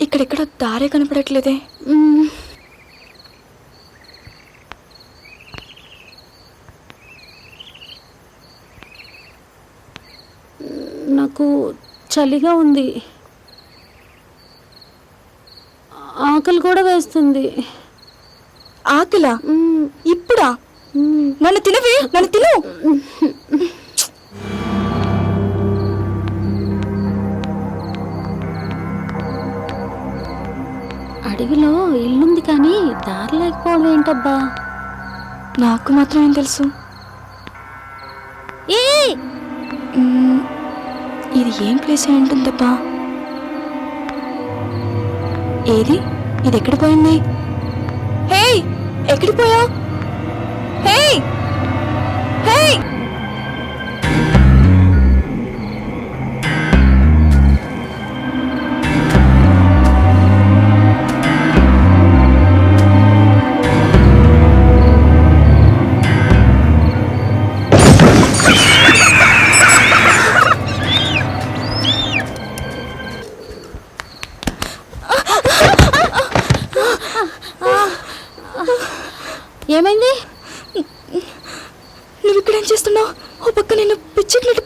ఇక్కడెక్కడ దారే కనపడట్లేదే. నాకు చలిగా ఉంది. ఆకలి కూడా వేస్తుంది. ఆకలా. ఇప్పుడా. నన్ను తినవే నన్ను తిను. అడవిలో ఇల్లుంది కానీ దారి లేకపోవడం ఏంటబ్బా? నాకు మాత్రం ఏం తెలుసు. ఇది ఏం ప్లేస్ అయి ఉంటుందబ్బా? ఏది? ఇది ఎక్కడ పోయింది? హే! ఎక్కడికి పోయా హే! ఏమైంది? నువ్వు ఇక్కడ ఏం చేస్తున్నావు? ఓ పక్క నేను పిచ్చెక్కినట్టు